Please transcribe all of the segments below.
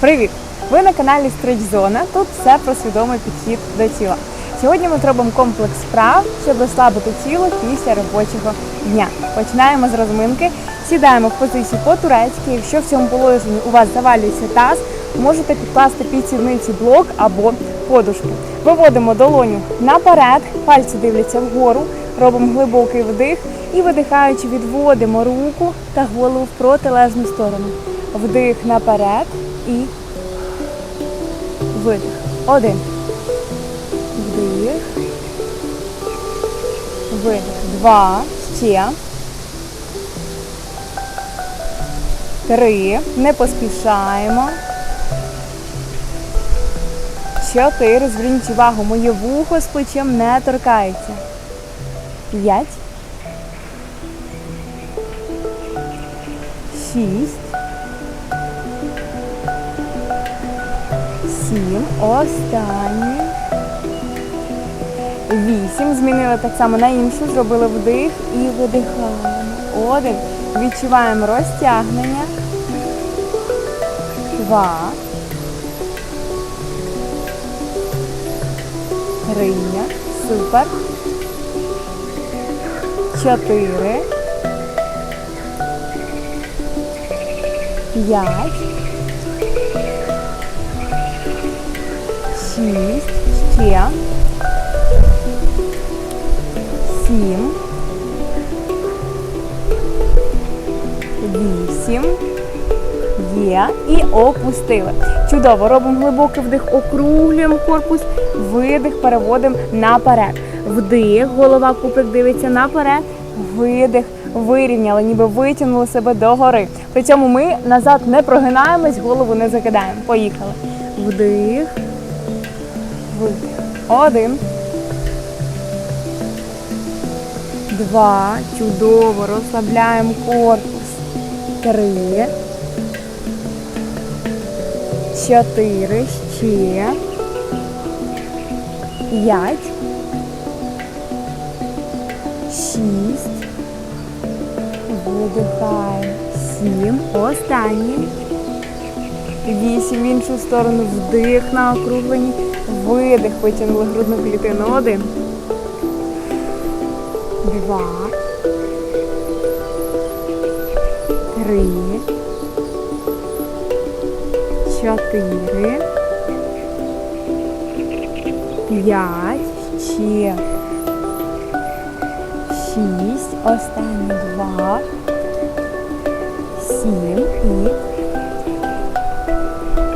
Привіт! Ви на каналі Стрич Зона. Тут все про свідомий підхід до тіла. Сьогодні ми зробимо комплекс вправ, щоб розслабити тіло після робочого дня. Починаємо з розминки. Сідаємо в позиції по-турецьки. Якщо в цьому положенні у вас завалюється таз, можете підкласти під сідниці блок або подушку. Виводимо долоню наперед, пальці дивляться вгору, робимо глибокий вдих і видихаючи, відводимо руку та голову в протилежну сторону. Вдих наперед і видих. Один. Вдих. Видих. Два. Ще. Три. Не поспішаємо. Чотири. Зверніть увагу, моє вухо з плечем не торкається. П'ять. Шість. Сім. Останній. Вісім. Змінили так само на іншу. Зробили вдих і видихаємо. Один. Відчуваємо розтягнення. Два. Три. Супер. Чотири. П'ять. Шість. Ще. Сім. Вісім. Є. І опустили. Чудово. Робимо глибокий вдих, округлюємо корпус, видих, переводимо наперед. Вдих, голова купик дивиться наперед, видих, вирівняли, ніби витягнули себе догори. При цьому ми назад не прогинаємось, голову не закидаємо. Поїхали. Вдих. Один. Два. Чудово. Розслабляємо корпус. Три. Чотири. Ще. П'ять. Шість. Видихаємо. Сім. Останній. Вісім в іншу сторону. Вдих на округленні. Видих. Витягнули грудну клітину. Один. Два. Три. Чотири. П'ять. Ще. Шість. Останні два. Сім і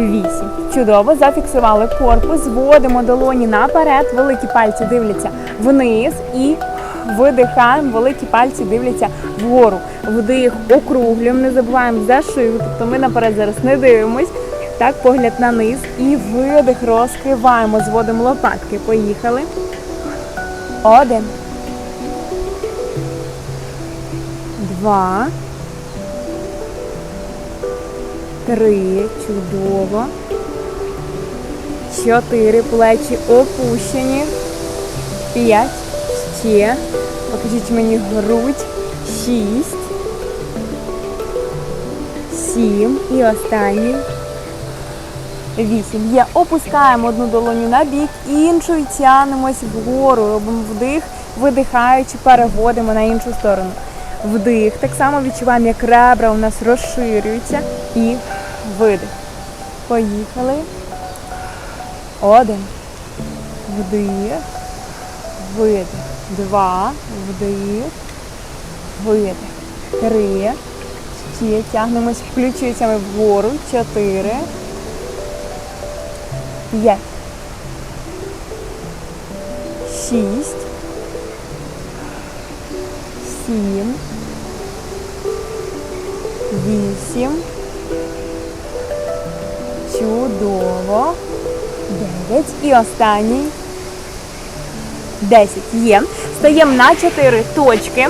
Вісім. Чудово, зафіксували корпус, зводимо долоні наперед, великі пальці дивляться вниз і видихаємо, великі пальці дивляться вгору. Вдих округлюємо, не забуваємо за шию, тобто ми наперед зараз не дивимось. Так, погляд на низ і видих розкриваємо, зводимо лопатки. Поїхали. Один. Два. Три. Чудово. Чотири. Плечі опущені. П'ять. Ще. Покажіть мені грудь. Шість. Сім. І останній. Вісім. Є. Опускаємо одну долоню на бік, іншою тянемось вгору. Робимо вдих, видихаючи, переводимо на іншу сторону. Вдих. Так само відчуваємо, як ребра у нас розширюються. І видих. Поїхали. Один. Вдих. Видих. Два. Вдих. Видих. Три. Ще тягнемось ключицями вгору. Чотири. П'ять. Шість. Сім. Вісім. Чудово. Дев'ять. І останній. Десять. Є. Стаємо на чотири точки.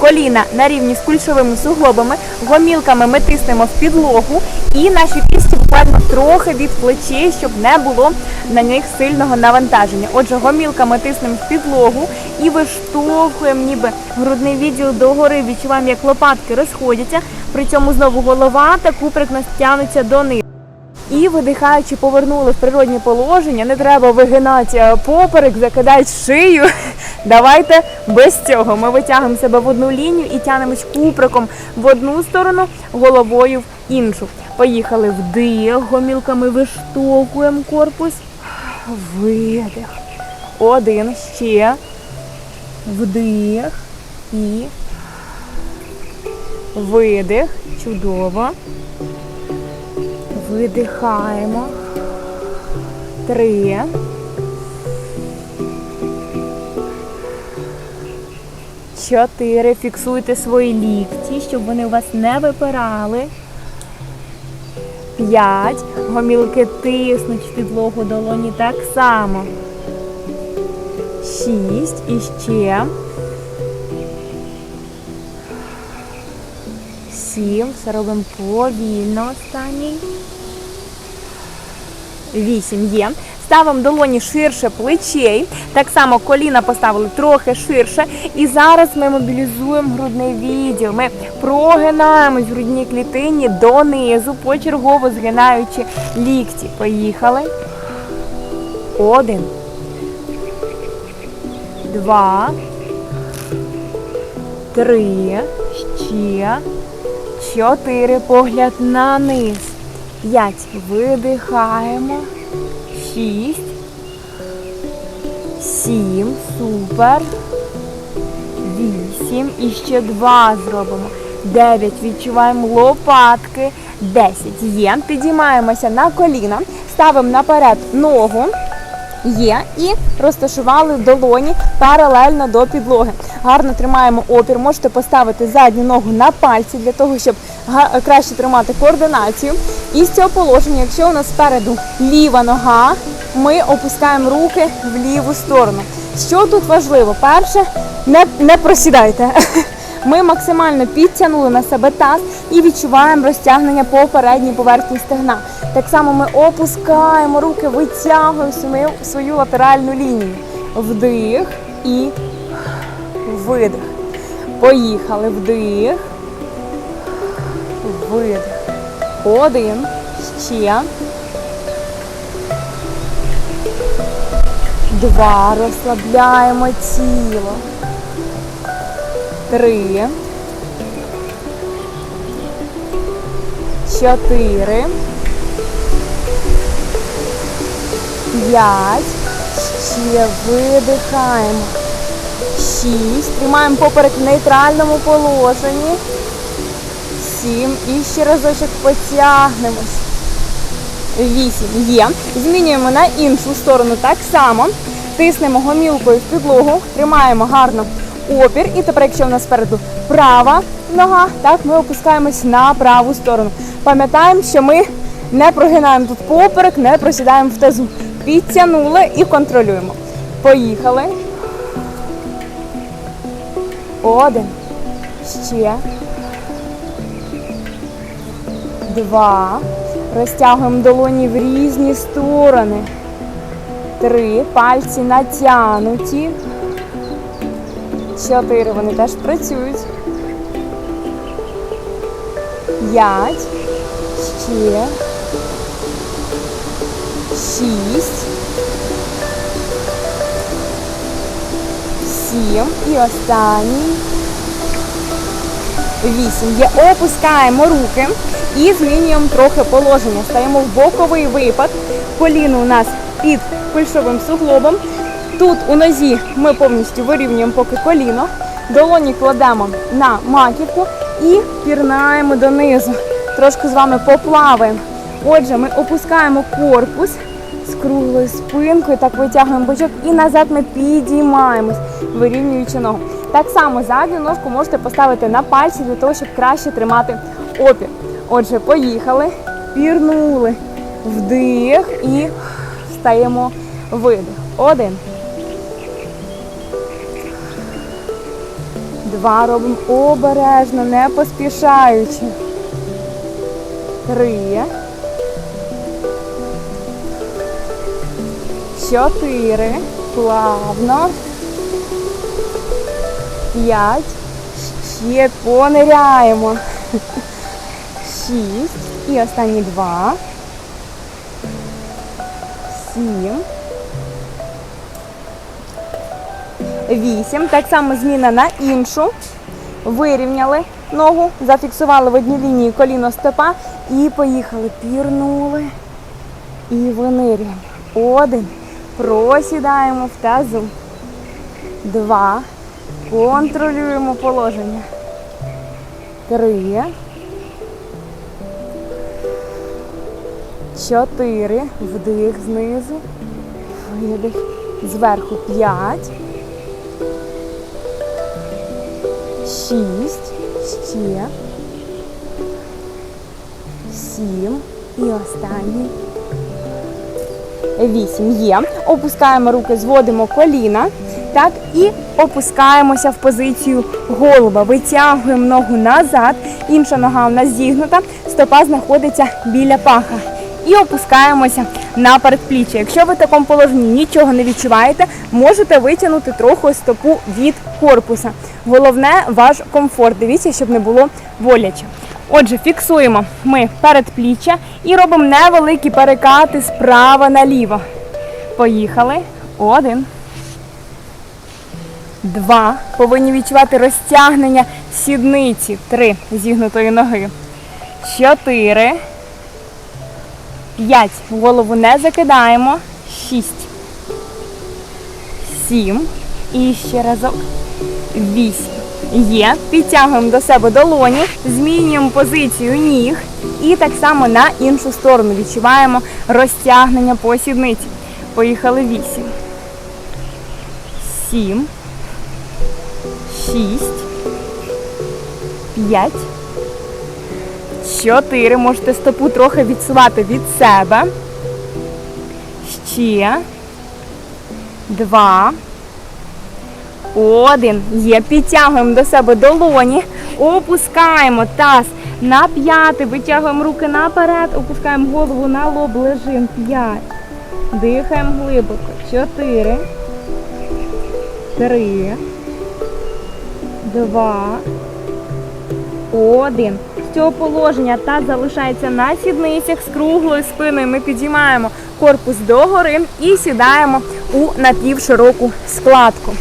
Коліна на рівні з кульшовими суглобами. Гомілками ми тиснемо в підлогу. І наші кісті буквально трохи від плечей, щоб не було на них сильного навантаження. Отже, гомілками тиснемо в підлогу і виштовхуємо ніби грудний відділ догори. Відчуваємо, як лопатки розходяться. При цьому знову голова та куприк нас тягнуться донизу. І видихаючи, повернули в природнє положення. Не треба вигинати е, поперек, закидати шию. Давайте без цього. Ми витягуємо себе в одну лінію і тянемось куприком в одну сторону, головою в іншу. Поїхали вдих, гомілками виштовхуємо корпус. Видих. Один ще. Вдих і видих. Чудово. Видихаємо. Три. Чотири. Фіксуйте свої лікті, щоб вони у вас не випирали. П'ять. Гомілки тиснуть в підлогу долоні так само. Шість. І ще. Сім. Все робимо повільно останній. Вісім є. Ставимо долоні ширше плечей. Так само коліна поставили трохи ширше. І зараз ми мобілізуємо грудний відділ. Ми прогинаємось в грудній клітині донизу, почергово згинаючи лікті. Поїхали. Один. Два. Три. Ще. Чотири. Погляд на низ. П'ять. Видихаємо. Шість. Сім. Супер. Вісім. І ще два зробимо. Дев'ять. Відчуваємо лопатки. Десять. Є. Підіймаємося на коліна. Ставимо наперед ногу. Є. І розташували долоні паралельно до підлоги. Гарно тримаємо опір. Можете поставити задню ногу на пальці для того, щоб краще тримати координацію. І з цього положення, якщо у нас спереду ліва нога, ми опускаємо руки в ліву сторону. Що тут важливо? Перше, не, не просідайте. Ми максимально підтягнули на себе таз і відчуваємо розтягнення по передній поверхні стегна. Так само ми опускаємо руки, витягуємо свою, свою латеральну лінію. Вдих і видих. Поїхали. Вдих. Видих. Один. Ще. Два. Розслабляємо тіло. Три. Чотири. П'ять. Ще видихаємо. Шість. Тримаємо поперек в нейтральному положенні. Сім. І ще разочок потягнемось. Вісім. Є. Змінюємо на іншу сторону так само. Тиснемо гомілкою в підлогу, тримаємо гарно опір. І тепер, якщо в нас спереду права нога, так ми опускаємось на праву сторону. Пам'ятаємо, що ми не прогинаємо тут поперек, не просідаємо в тазу. Підтягнули і контролюємо. Поїхали. Один. Ще. Два. Розтягуємо долоні в різні сторони. Три. Пальці натягнуті. Чотири. Вони теж працюють. П'ять. Ще. Шість. Сім. І останній. Вісім. Є. Опускаємо руки і змінюємо трохи положення. Стаємо в боковий випад. Коліно у нас під кульшовим суглобом. Тут у нозі ми повністю вирівнюємо поки коліно. Долоні кладемо на маківку і пірнаємо донизу. Трошки з вами поплаваємо. Отже, ми опускаємо корпус з круглою спинкою, так витягуємо бочок і назад ми підіймаємось, вирівнюючи ногу. Так само задню ножку можете поставити на пальці для того, щоб краще тримати опір. Отже, поїхали, пірнули, вдих і стаємо видих. Один. Два робимо обережно, не поспішаючи. Три. Чотири. Плавно. П'ять. Ще пониряємо. Шість. І останні два. сім. Вісім. Так само зміна на іншу. Вирівняли ногу, зафіксували в одній лінії коліно стопа і поїхали. Пірнули і винирюємо. Один. Просідаємо в тазу. Два. Контролюємо положення. Три. Чотири. Вдих знизу. Видих. Зверху п'ять. Шість. Ще. Сім. І останній. Вісім. Є. Опускаємо руки, зводимо коліна. Так, і опускаємося в позицію голуба. Витягуємо ногу назад, інша нога у нас зігнута, стопа знаходиться біля паха. І опускаємося на передпліччя. Якщо ви в такому положенні нічого не відчуваєте, можете витягнути трохи стопу від корпуса. Головне ваш комфорт. Дивіться, щоб не було боляче. Отже, фіксуємо ми передпліччя і робимо невеликі перекати справа наліво. Поїхали. Один. Два. Повинні відчувати розтягнення сідниці. Три. Зігнутої ноги. Чотири. П'ять. Голову не закидаємо. Шість. Сім. І ще разок. Вісім. Є. Підтягуємо до себе долоні, змінюємо позицію ніг. І так само на іншу сторону відчуваємо розтягнення по сідниці. Поїхали вісім. Сім. Шість. П'ять. Чотири. Можете стопу трохи відсувати від себе. Ще. Два. Один. Є. Підтягуємо до себе долоні. Опускаємо таз на п'яти. Витягуємо руки наперед. Опускаємо голову на лоб. Лежимо. П'ять. Дихаємо глибоко. Чотири. Три. Два. Один. З цього положення таз залишається на сідницях з круглою спиною. Ми підіймаємо корпус догори і сідаємо у напівшироку складку.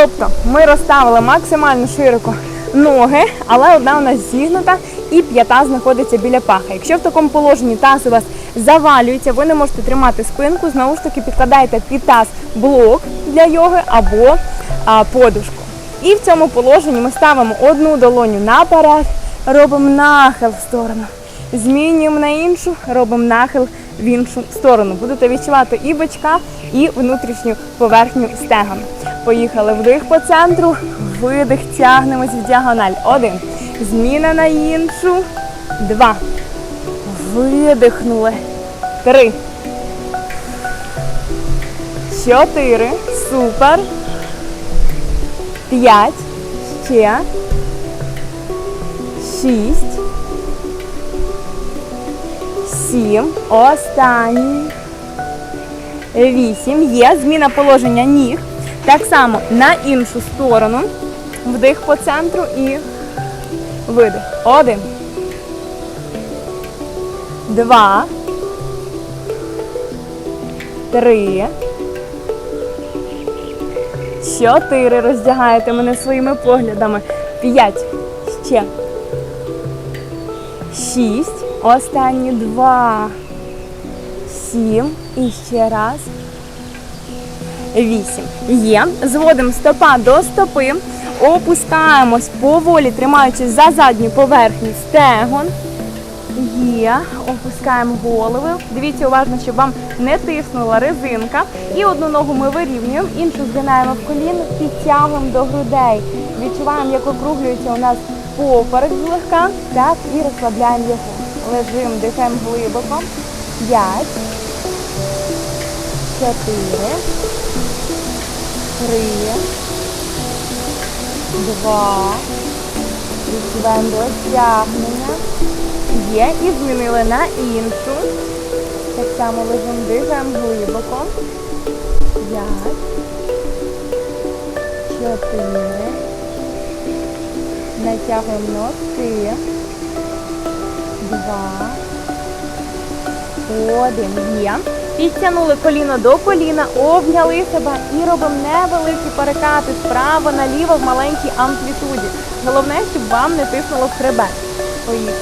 Тобто ми розставили максимально широко ноги, але одна у нас зігнута і п'ята знаходиться біля паха. Якщо в такому положенні таз у вас завалюється, ви не можете тримати спинку, знову ж таки підкладаєте під таз блок для йоги або а, подушку. І в цьому положенні ми ставимо одну долоню наперед, робимо нахил в сторону. Змінюємо на іншу, робимо нахил в іншу сторону. Будете відчувати і бочка, і внутрішню поверхню стегон. Поїхали вдих по центру, видих, тягнемось в діагональ. Один. Зміна на іншу. Два. Видихнули. Три. Чотири. Супер. П'ять. Ще. Шість. Сім. Останній. Вісім. Є. Зміна положення ніг. Так само на іншу сторону. Вдих по центру і видих. Один. Два. Три. Чотири. Роздягаєте мене своїми поглядами. П'ять. Ще. Шість. Останні два. Сім. І ще раз. Вісім. Є. Зводимо стопа до стопи. Опускаємось поволі, тримаючись за задню поверхню стегон. Є. Опускаємо голови. Дивіться уважно, щоб вам не тиснула резинка. І одну ногу ми вирівнюємо, іншу згинаємо в коліно, підтягуємо до грудей. Відчуваємо, як округлюється у нас поперек злегка. Так, і розслабляємо його. Лежимо, дихаємо глибоко. П'ять. Чотири. Три. Два. Відчуваємо розтягнення. Є. І змінили на іншу. Так само лежимо, дихаємо глибоко. П'ять. Чотири. Натягуємо носки. Два. Один. Є. Підтягнули коліно до коліна, обняли себе і робимо невеликі перекати справа наліво в маленькій амплітуді. Головне, щоб вам не тиснуло в хребет. Поїхали.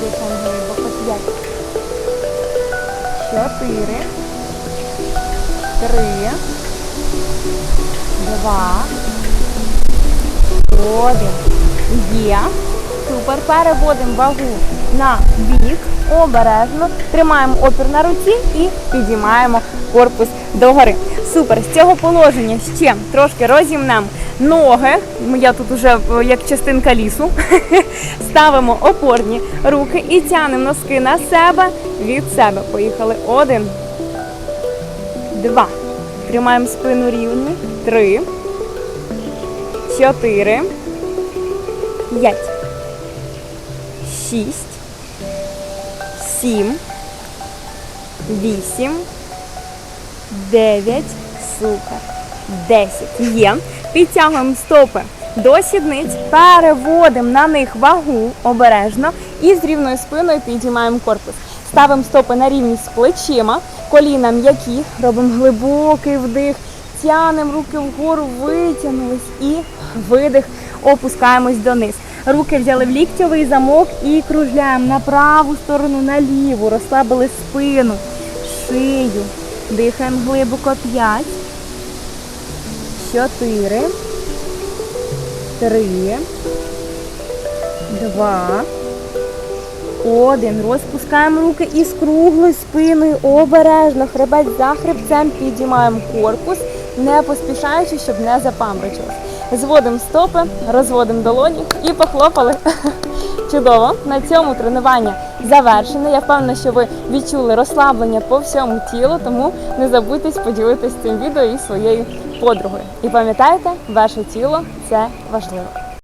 Дихаємо глибоко. П'ять. Чотири. Три. Два. Один. Є. Супер. Переводимо вагу на бік. Обережно. Тримаємо опір на руці і підіймаємо корпус догори. Супер. З цього положення ще трошки розімнемо ноги. Я тут уже е, як частинка лісу. Ставимо опорні руки і тянемо носки на себе від себе. Поїхали. Один. Два. Тримаємо спину рівні. Три. Чотири. П'ять. Шість. Сім. Вісім. Дев'ять. Супер. Десять. Є. Підтягуємо стопи до сідниць, переводимо на них вагу обережно і з рівною спиною підіймаємо корпус. Ставимо стопи на рівність з плечима, коліна м'які, робимо глибокий вдих, тянемо руки вгору, витягнулись і видих, опускаємось дониз. Руки взяли в ліктьовий замок і кружляємо на праву сторону, на ліву, розслабили спину, шию. Дихаємо глибоко 5, 4, 3, 2, один. Розпускаємо руки і з круглою спиною обережно, хребет за хребцем підіймаємо корпус, не поспішаючи, щоб не запамрачилось. Зводимо стопи, розводимо долоні і похлопали. Чудово! На цьому тренування завершено. Я впевнена, що ви відчули розслаблення по всьому тілу, тому не забудьте поділитися цим відео із своєю подругою. І пам'ятайте, ваше тіло це важливо.